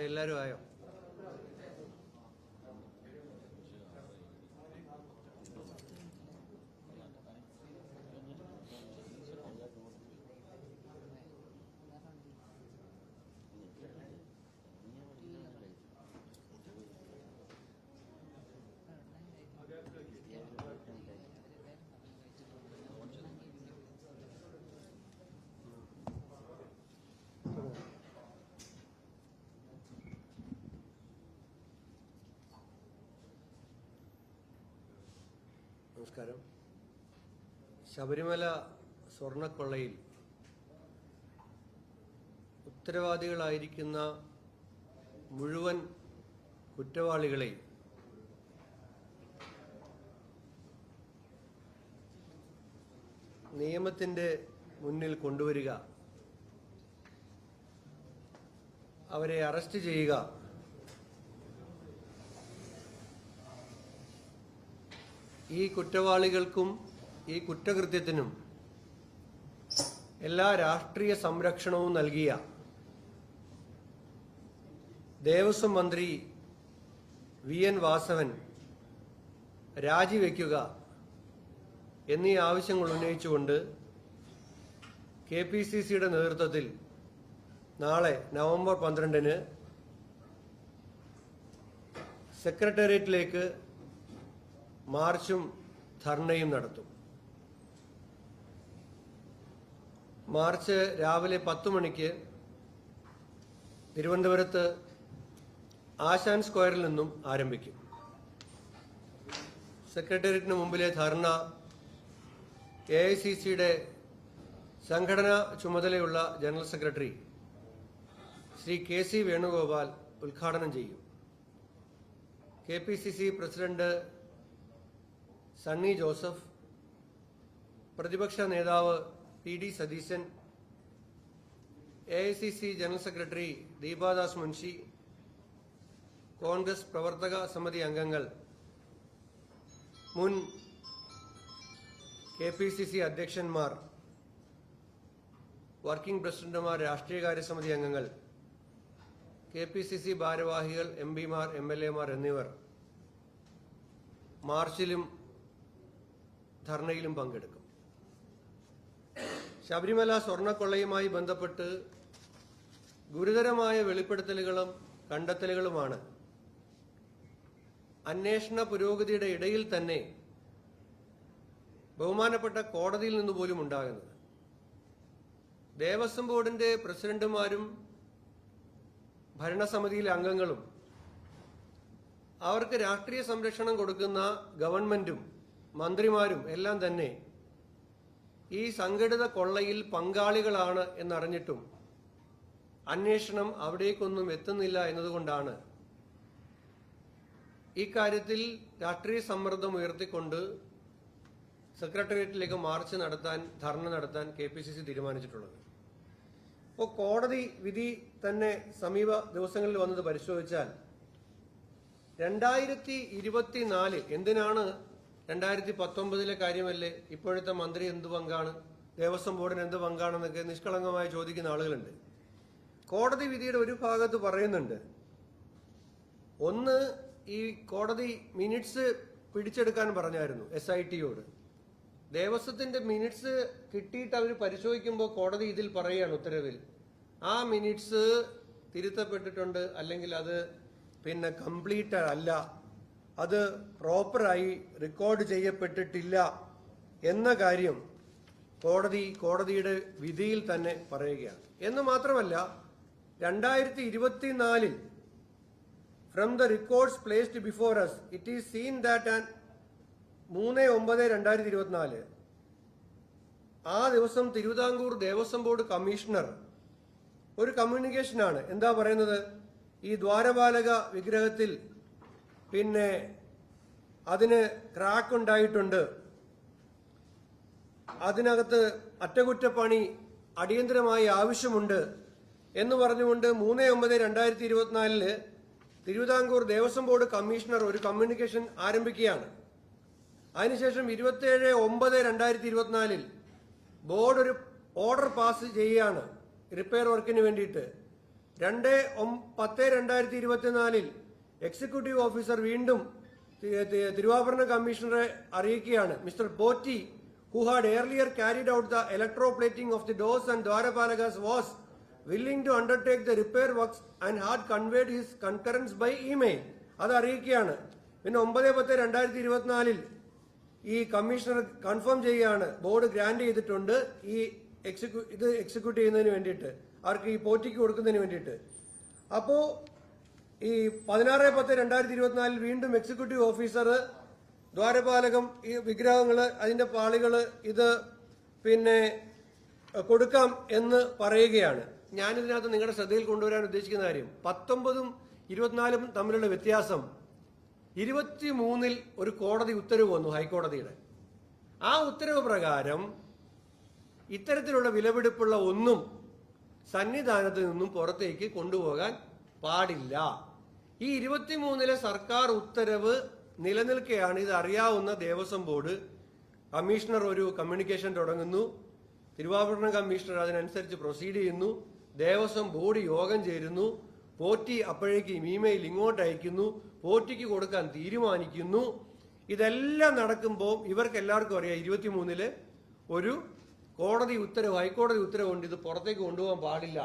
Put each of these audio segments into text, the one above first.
എല്ലാവരും ആയോ? നമസ്കാരം. ശബരിമല സ്വർണക്കൊള്ളയിൽ ഉത്തരവാദികളായിരിക്കുന്ന മുഴുവൻ കുറ്റവാളികളെ നിയമത്തിന്റെ മുന്നിൽ കൊണ്ടുവരിക അവരെ അറസ്റ്റ് ചെയ്യുക ഈ കുറ്റവാളികൾക്കും ഈ കുറ്റകൃത്യത്തിനും എല്ലാ രാഷ്ട്രീയ സംരക്ഷണവും നൽകിയ ദേവസ്വം മന്ത്രി വി. എൻ. വാസവൻ രാജിവെക്കുക എന്നീ ആവശ്യങ്ങൾ ഉന്നയിച്ചുകൊണ്ട് കെ പി സി സിയുടെ നേതൃത്വത്തിൽ നാളെ നവംബർ പന്ത്രണ്ടിന് സെക്രട്ടേറിയറ്റിലേക്ക് മാർച്ചും ധർണയും നടത്തും. മാർച്ച് രാവിലെ പത്ത് മണിക്ക് തിരുവനന്തപുരത്ത് ആശാൻ സ്ക്വയറിൽ നിന്നും ആരംഭിക്കും. സെക്രട്ടേറിയറ്റിന് മുമ്പിലെ ധർണ എ ഐ സി സിയുടെ സംഘടനാ ചുമതലയുള്ള general secretary Shri K C Venugopal ഉദ്ഘാടനം ചെയ്യും. K P C C president Sunny Joseph പ്രതിപക്ഷ നേതാവ് P D Satheesan A general secretary Deepa Das Munshi Congress പ്രവർത്തക സമിതി അംഗങ്ങൾ മുൻ കെ പി സി സി അധ്യക്ഷന്മാർ വർക്കിംഗ് പ്രസിഡന്റുമാർ രാഷ്ട്രീയകാര്യ സമിതി അംഗങ്ങൾ കെ പി സി സി ഭാരവാഹികൾ എം പിമാർ എം എൽ എമാർ എന്നിവർ. മാർച്ചിലും ധർണയിലും പങ്കെടുക്കും. ശബരിമല സ്വർണക്കൊള്ളയുമായി ബന്ധപ്പെട്ട് ഗുരുതരമായ വെളിപ്പെടുത്തലുകളും കണ്ടെത്തലുകളുമാണ്. അന്വേഷണ പുരോഗതിയുടെ ഇടയിൽ തന്നെ ബഹുമാനപ്പെട്ട കോടതിയിൽ നിന്ന് പോലും ഉണ്ടാകുന്നത്. ദേവസ്വം ബോർഡിന്റെ പ്രസിഡന്റുമാരും ഭരണസമിതിയിലെ അംഗങ്ങളും അവർക്ക് രാഷ്ട്രീയ സംരക്ഷണം കൊടുക്കുന്ന ഗവൺമെന്റും മന്ത്രിമാരും എല്ലാം തന്നെ ഈ സംഘടിത കൊള്ളയിൽ പങ്കാളികളാണ് എന്നറിഞ്ഞിട്ടും അന്വേഷണം അവിടേക്കൊന്നും എത്തുന്നില്ല എന്നതുകൊണ്ടാണ് ഇക്കാര്യത്തിൽ രാഷ്ട്രീയ സമ്മർദ്ദം ഉയർത്തിക്കൊണ്ട് സെക്രട്ടേറിയറ്റിലേക്ക് മാർച്ച് നടത്താൻ ധർണ നടത്താൻ കെ പി സി സി തീരുമാനിച്ചിട്ടുള്ളത്. ഇപ്പോൾ കോടതി വിധി തന്നെ സമീപ ദിവസങ്ങളിൽ വന്നത് പരിശോധിച്ചാൽ രണ്ടായിരത്തി ഇരുപത്തിനാല് എന്തിനാണ് രണ്ടായിരത്തി പത്തൊമ്പതിലെ കാര്യമല്ലേ? ഇപ്പോഴത്തെ മന്ത്രി എന്ത് പങ്കാണ്? ദേവസ്വം ബോർഡിന് എന്ത് പങ്കാണെന്നൊക്കെ നിഷ്കളങ്കമായി ചോദിക്കുന്ന ആളുകളുണ്ട്. കോടതി വിധിയുടെ ഒരു ഭാഗത്ത് പറയുന്നുണ്ട്. ഒന്ന് ഈ കോടതി മിനിറ്റ്സ് പിടിച്ചെടുക്കാൻ പറഞ്ഞായിരുന്നു എസ് ഐ ടിയോട് ദേവസ്വത്തിന്റെ മിനിറ്റ്സ് കിട്ടിയിട്ട് അവർ പരിശോധിക്കുമ്പോൾ കോടതി ഇതിൽ പറയുകയാണ് ഉത്തരവിൽ. ആ മിനിറ്റ്സ് തിരുത്തപ്പെട്ടിട്ടുണ്ട് അല്ലെങ്കിൽ അത് പിന്നെ കംപ്ലീറ്റ് അല്ല അത് പ്രോപ്പറായി റെക്കോർഡ് ചെയ്യപ്പെട്ടിട്ടില്ല എന്ന കാര്യം കോടതി കോടതിയുടെ വിധിയിൽ തന്നെ പറയുകയാണ്. എന്ന് മാത്രമല്ല രണ്ടായിരത്തി ഇരുപത്തിനാലിൽ from the records placed before us it is seen that and മൂന്ന് ഒമ്പത് രണ്ടായിരത്തി ഇരുപത്തിനാല് ആ ദിവസം തിരുവിതാംകൂർ ദേവസ്വം ബോർഡ് കമ്മീഷണർ ഒരു കമ്മ്യൂണിക്കേഷനാണ്. എന്താ പറയുന്നത്? ഈ ദ്വാരപാലക വിഗ്രഹത്തിൽ പിന്നെ അതിന് ക്രാക്ക് ഉണ്ടായിട്ടുണ്ട്. അതിനകത്ത് അറ്റകുറ്റപ്പണി അടിയന്തരമായി ആവശ്യമുണ്ട് എന്ന് പറഞ്ഞുകൊണ്ട് മൂന്ന് ഒമ്പത് രണ്ടായിരത്തി ഇരുപത്തിനാലിൽ തിരുവിതാംകൂർ ദേവസ്വം ബോർഡ് കമ്മീഷണർ ഒരു കമ്മ്യൂണിക്കേഷൻ ആരംഭിക്കുകയാണ്. അതിനുശേഷം ഇരുപത്തിയേഴ് ഒമ്പത് രണ്ടായിരത്തി ഇരുപത്തിനാലിൽ ബോർഡ് ഒരു ഓർഡർ പാസ് ചെയ്യുകയാണ് റിപ്പയർ വർക്കിന് വേണ്ടിയിട്ട്. രണ്ട് പത്ത് രണ്ടായിരത്തി ഇരുപത്തിനാലിൽ എക്സിക്യൂട്ടീവ് ഓഫീസർ വീണ്ടും തിരുവാഭരണ കമ്മീഷണറെ അറിയിക്കുകയാണ്. Mister Potti who had earlier carried out the electroplating of the doors and Dwarapalakas was willing to undertake the repair works and had conveyed his concurrence by email അത് അറിയിക്കുകയാണ്. പിന്നെ ഒമ്പത് പത്ത് രണ്ടായിരത്തി ഇരുപത്തിനാലിൽ ഈ കമ്മീഷണർ കൺഫേം ചെയ്യുകയാണ്. ബോർഡ് ഗ്രാൻഡ് ചെയ്തിട്ടുണ്ട്. ഈ എക്സിക്യൂ ഇത് എക്സിക്യൂട്ട് ചെയ്യുന്നതിന് വേണ്ടിയിട്ട്. അവർക്ക് ഈ പോറ്റിക്ക് കൊടുക്കുന്നതിന് വേണ്ടിയിട്ട്. അപ്പോ ഈ പതിനാറ് പത്ത് രണ്ടായിരത്തി ഇരുപത്തിനാലിൽ വീണ്ടും എക്സിക്യൂട്ടീവ് ഓഫീസർ ദ്വാരപാലകം ഈ വിഗ്രഹങ്ങൾ അതിന്റെ പാളികൾ ഇത് പിന്നെ കൊടുക്കാം എന്ന് പറയുകയാണ്. ഞാനിതിനകത്ത് നിങ്ങളുടെ ശ്രദ്ധയിൽ കൊണ്ടുവരാൻ ഉദ്ദേശിക്കുന്ന കാര്യം പത്തൊമ്പതും ഇരുപത്തിനാലും തമ്മിലുള്ള വ്യത്യാസം ഇരുപത്തി മൂന്നിൽ ഒരു കോടതി ഉത്തരവ് വന്നു ഹൈക്കോടതിയുടെ. ആ ഉത്തരവ് പ്രകാരം ഇത്തരത്തിലുള്ള വിലപിടിപ്പുള്ള ഒന്നും സന്നിധാനത്ത് നിന്നും പുറത്തേക്ക് കൊണ്ടുപോകാൻ പാടില്ല. ഈ ഇരുപത്തിമൂന്നിലെ സർക്കാർ ഉത്തരവ് നിലനിൽക്കുകയാണ് ഇത് അറിയാവുന്ന ദേവസ്വം ബോർഡ്. കമ്മീഷണർ ഒരു കമ്മ്യൂണിക്കേഷൻ തുടങ്ങുന്നു. തിരുവാഭരണം കമ്മീഷണർ അതിനനുസരിച്ച് പ്രൊസീഡ് ചെയ്യുന്നു. ദേവസ്വം ബോർഡ് യോഗം ചേരുന്നു. പോറ്റി അപ്പോഴേക്ക് ഇമെയിൽ ഇങ്ങോട്ട് അയക്കുന്നു. പോറ്റിക്ക് കൊടുക്കാൻ തീരുമാനിക്കുന്നു. ഇതെല്ലാം നടക്കുമ്പോൾ ഇവർക്ക് എല്ലാവർക്കും അറിയാം ഇരുപത്തിമൂന്നിൽ ഒരു കോടതി ഉത്തരവ് ഹൈക്കോടതി ഉത്തരവുണ്ട് ഇത് പുറത്തേക്ക് കൊണ്ടുപോകാൻ പാടില്ല.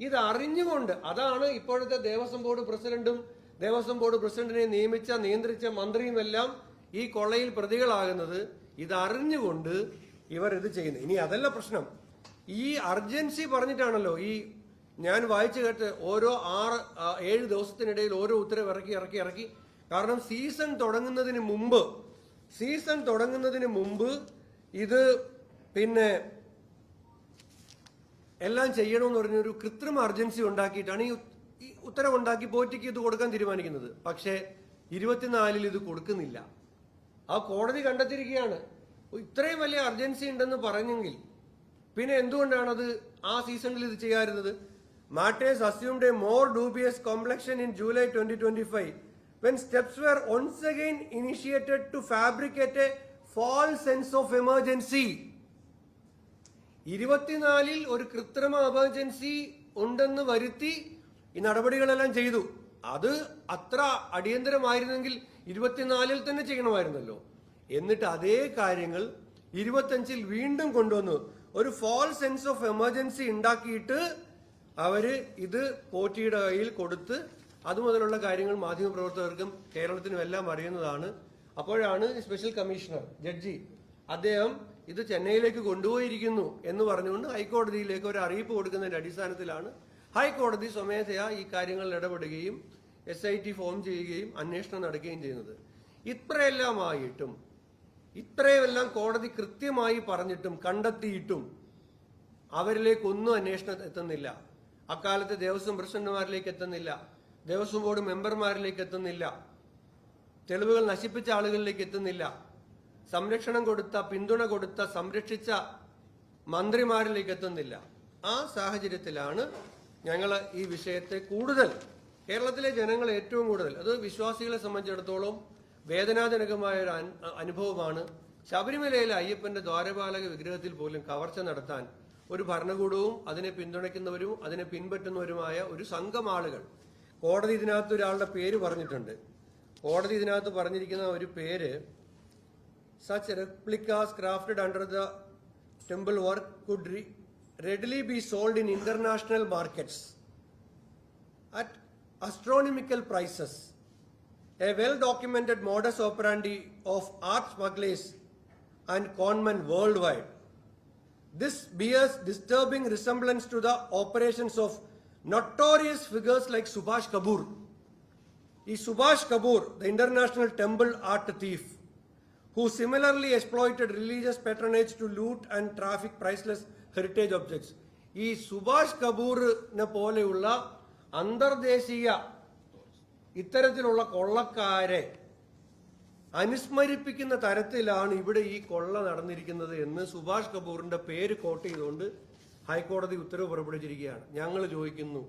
ഇത് അറിഞ്ഞുകൊണ്ട് അതാണ് ഇപ്പോഴത്തെ ദേവസ്വം ബോർഡ് പ്രസിഡന്റും ദേവസ്വം ബോർഡ് പ്രസിഡന്റിനെ നിയമിച്ച നിയന്ത്രിച്ച മന്ത്രിയുമെല്ലാം ഈ കൊള്ളയിൽ പ്രതികളാകുന്നത് ഇത് അറിഞ്ഞുകൊണ്ട് ഇവർ ഇത് ചെയ്യുന്നത്. ഇനി അതല്ല പ്രശ്നം. ഈ അർജൻസി പറഞ്ഞിട്ടാണല്ലോ ഈ ഞാൻ വായിച്ചു കേട്ട് ഓരോ ആറ് ഏഴ് ദിവസത്തിനിടയിൽ ഓരോ ഉത്തരവ് ഇറക്കി ഇറക്കി ഇറക്കി. കാരണം സീസൺ തുടങ്ങുന്നതിന് മുമ്പ് സീസൺ തുടങ്ങുന്നതിന് മുമ്പ് ഇത് പിന്നെ എല്ലാം ചെയ്യണമെന്ന് പറഞ്ഞൊരു കൃത്രിമ അർജൻസി ഉണ്ടാക്കിയിട്ടാണ് ഈ ഈ ഉത്തരവുണ്ടാക്കി പോറ്റിക്ക് ഇത് കൊടുക്കാൻ തീരുമാനിക്കുന്നത്. പക്ഷേ ഇരുപത്തിനാലിൽ ഇത് കൊടുക്കുന്നില്ല. ആ കോടതി കണ്ടെത്തിയിരിക്കുകയാണ്. ഇത്രയും വലിയ അർജൻസി ഉണ്ടെന്ന് പറഞ്ഞെങ്കിൽ പിന്നെ എന്തുകൊണ്ടാണ് അത് ആ സീസണിൽ ഇത് ചെയ്യാറുന്നത്? Matters assumed a more dubious complexion in July twenty twenty five when steps were once again initiated to fabricate a false sense of emergency ഇരുപത്തിനാലിൽ ഒരു കൃത്രിമ എമർജൻസി ഉണ്ടെന്ന് വരുത്തി ഈ നടപടികളെല്ലാം ചെയ്തു. അത് അത്ര അടിയന്തരമായിരുന്നെങ്കിൽ ഇരുപത്തിനാലിൽ തന്നെ ചെയ്യണമായിരുന്നല്ലോ. എന്നിട്ട് അതേ കാര്യങ്ങൾ ഇരുപത്തഞ്ചിൽ വീണ്ടും കൊണ്ടുവന്നു. ഒരു ഫോൾ സെൻസ് ഓഫ് എമർജൻസി ഉണ്ടാക്കിയിട്ട് അവർ ഇത് പോറ്റിയുടെ കയ്യിൽ കൊടുത്ത് അതുമുതലുള്ള കാര്യങ്ങൾ മാധ്യമപ്രവർത്തകർക്കും കേരളത്തിനും എല്ലാം അറിയുന്നതാണ്. അപ്പോഴാണ് സ്പെഷ്യൽ കമ്മീഷണർ ജഡ്ജി അദ്ദേഹം ഇത് ചെന്നൈയിലേക്ക് കൊണ്ടുപോയിരിക്കുന്നു എന്ന് പറഞ്ഞുകൊണ്ട് ഹൈക്കോടതിയിലേക്ക് ഒരു അറിയിപ്പ് കൊടുക്കുന്നതിന്റെ അടിസ്ഥാനത്തിലാണ് ഹൈക്കോടതി സ്വമേധയാ ഈ കാര്യങ്ങളിൽ ഇടപെടുകയും എസ് ഐ ടി ഫോം ചെയ്യുകയും അന്വേഷണം നടക്കുകയും ചെയ്യുന്നത്. ഇത്രയെല്ലാമായിട്ടും ഇത്രയുമെല്ലാം കോടതി കൃത്യമായി പറഞ്ഞിട്ടും കണ്ടെത്തിയിട്ടും അവരിലേക്കൊന്നും അന്വേഷണം എത്തുന്നില്ല. അക്കാലത്ത് ദേവസ്വം പ്രസിഡന്റുമാരിലേക്ക് എത്തുന്നില്ല. ദേവസ്വം ബോർഡ് മെമ്പർമാരിലേക്ക് എത്തുന്നില്ല. തെളിവുകൾ നശിപ്പിച്ച ആളുകളിലേക്ക് എത്തുന്നില്ല. സംരക്ഷണം കൊടുത്ത പിന്തുണ കൊടുത്ത സംരക്ഷിച്ച മന്ത്രിമാരിലേക്ക് എത്തുന്നില്ല ആ സാഹചര്യത്തിലാണ് ഞങ്ങൾ ഈ വിഷയത്തെ കൂടുതൽ കേരളത്തിലെ ജനങ്ങൾ ഏറ്റവും കൂടുതൽ അത് വിശ്വാസികളെ സംബന്ധിച്ചിടത്തോളം വേദനാജനകമായ ഒരു അനുഭവമാണ്. ശബരിമലയിലെ അയ്യപ്പന്റെ ദ്വാരപാലക വിഗ്രഹത്തിൽ പോലും കവർച്ച നടത്താൻ ഒരു ഭരണകൂടവും അതിനെ പിന്തുണയ്ക്കുന്നവരും അതിനെ പിൻപറ്റുന്നവരുമായ ഒരു സംഘം ആളുകൾ കോടതി ഇതിനകത്ത് ഒരാളുടെ പേര് പറഞ്ഞിട്ടുണ്ട്. കോടതി ഇതിനകത്ത് പറഞ്ഞിരിക്കുന്ന ഒരു പേര് such replicas crafted under the temple work could re readily be sold in international markets at astronomical prices. A well-documented modus operandi of art smugglers and conmen worldwide. This bears disturbing resemblance to the operations of notorious figures like Subhash Kapoor. Is Subhash Kapoor, the international temple art thief, who similarly exploited religious patronage to loot and traffic priceless heritage objects. ഈ സുഭാഷ് കപൂറിനെ പോലെയുള്ള അന്തർദേശീയ ഇത്തരത്തിലുള്ള കൊള്ളക്കാരെ അനുസ്മരിപ്പിക്കുന്ന തരത്തിലാണ് ഇവിടെ ഈ കൊള്ള നടന്നിരിക്കുന്നത് എന്ന് സുഭാഷ് കപൂറിന്റെ പേര് കോട്ട് ചെയ്തുകൊണ്ട് ഹൈക്കോടതി ഉത്തരവ് പുറപ്പെടുവിച്ചിരിക്കുകയാണ് ഞങ്ങൾ ചോദിക്കുന്നു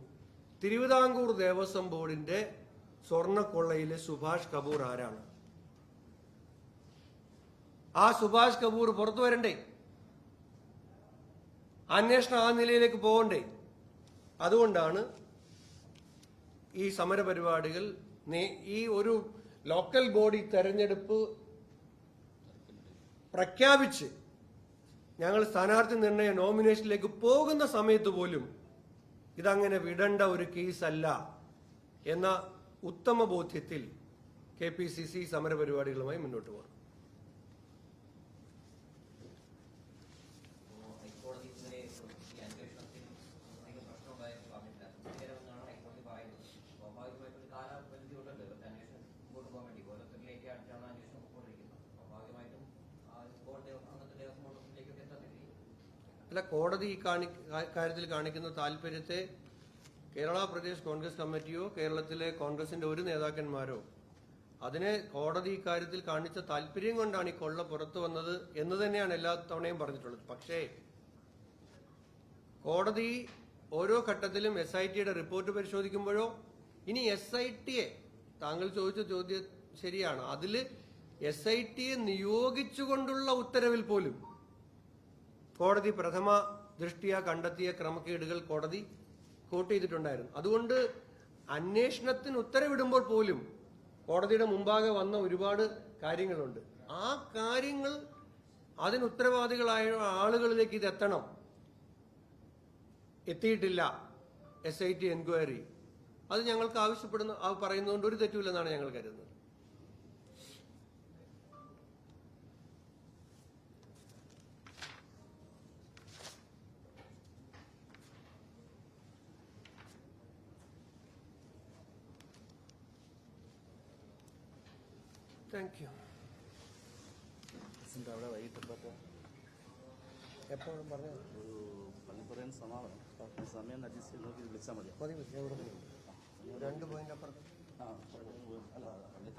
തിരുവിതാംകൂർ ദേവസ്വം ബോർഡിന്റെ സ്വർണക്കൊള്ളയിലെ സുഭാഷ് കപൂർ ആരാണ് ആ സുഭാഷ് കപൂർ പുറത്തു വരണ്ടേ? അന്വേഷണം ആ നിലയിലേക്ക് പോകണ്ടേ? അതുകൊണ്ടാണ് ഈ സമരപരിപാടികൾ ഈ ഒരു ലോക്കൽ ബോഡി തെരഞ്ഞെടുപ്പ് പ്രഖ്യാപിച്ച് ഞങ്ങൾ സ്ഥാനാർത്ഥി നിർണയ നോമിനേഷനിലേക്ക് പോകുന്ന സമയത്ത് പോലും ഇതങ്ങനെ വിടേണ്ട ഒരു കേസല്ല എന്ന ഉത്തമ ബോധ്യത്തിൽ കെ പി സി സി സമരപരിപാടികളുമായി മുന്നോട്ട് പോകണം അപ്പോൾ ഹൈക്കോടതി ഇതുവരെ ഈ അന്വേഷണത്തിൽ എന്തെങ്കിലും പ്രശ്നമുണ്ടായെന്ന് പറഞ്ഞിട്ടില്ല തൃപ്തികരമെന്നാണ് ഹൈക്കോടതി പറയുന്നത് സ്വാഭാവികമായിട്ടും ഒരു കാലപരിധി ഉണ്ടല്ലോ ഇവർക്ക് അന്വേഷണം മുമ്പോട്ട് പോകാൻ വേണ്ടി ഓരോരുത്തരിലേക്ക് അടുത്താണ് അന്വേഷണം പോയിക്കൊണ്ടിരിക്കുന്നത് സ്വാഭാവികമായിട്ടും ആ ബോർഡ് അന്നത്തെ ദേവസ്വം ബോർഡിലേക്കൊക്കെ എത്തത്തില്ലേ അല്ല കോടതി ഈ കാണി കാര്യത്തിൽ കാണിക്കുന്ന താല്പര്യത്തെ കേരള പ്രദേശ് കോൺഗ്രസ് കമ്മിറ്റിയോ കേരളത്തിലെ കോൺഗ്രസിന്റെ ഒരു നേതാക്കന്മാരോ അതിനെ കോടതി ഇക്കാര്യത്തിൽ കാണിച്ച താല്പര്യം കൊണ്ടാണ് ഈ കൊള്ള പുറത്തു വന്നത് എന്ന് തന്നെയാണ് എല്ലാ തവണയും പറഞ്ഞിട്ടുള്ളത്. പക്ഷേ കോടതി ഓരോ ഘട്ടത്തിലും എസ് ഐ ടിയുടെ റിപ്പോർട്ട് പരിശോധിക്കുമ്പോഴോ ഇനി എസ് ഐ ടിയെ താങ്കൾ ചോദിച്ച ചോദ്യം ശരിയാണ്. അതിൽ എസ് ഐ ടിയെ നിയോഗിച്ചുകൊണ്ടുള്ള ഉത്തരവിൽ പോലും കോടതി പ്രഥമ ദൃഷ്ടിയ കണ്ടെത്തിയ ക്രമക്കേടുകൾ കോടതി കോട്ട് ചെയ്തിട്ടുണ്ടായിരുന്നു. അതുകൊണ്ട് അന്വേഷണത്തിന് ഉത്തരവിടുമ്പോൾ പോലും കോടതിയുടെ മുമ്പാകെ വന്ന ഒരുപാട് കാര്യങ്ങളുണ്ട്. ആ കാര്യങ്ങൾ അതിന് ഉത്തരവാദികളായ ആളുകളിലേക്ക് ഇത് എത്തണം. എത്തിയിട്ടില്ല എസ് ഐ ടി എൻക്വയറി അത് ഞങ്ങൾക്ക് ആവശ്യപ്പെടുന്ന പറയുന്നതുകൊണ്ട് ഒരു തെറ്റുമില്ലെന്നാണ് ഞങ്ങൾ കരുതുന്നത്. താങ്ക് യു അവിടെ വൈകിട്ടപ്പോൾ എപ്പോഴും പറഞ്ഞു ഒരു പള്ളിപ്പുറയും സമാപനം. ഈ സമയം അഡ്ജസ്റ്റ് ചെയ്ത് നോക്കി വിളിച്ചാൽ മതി. മതി മതി, രണ്ട് പോയിന്റ് അപ്പുറത്ത് ആ അല്ല ഇന്ന്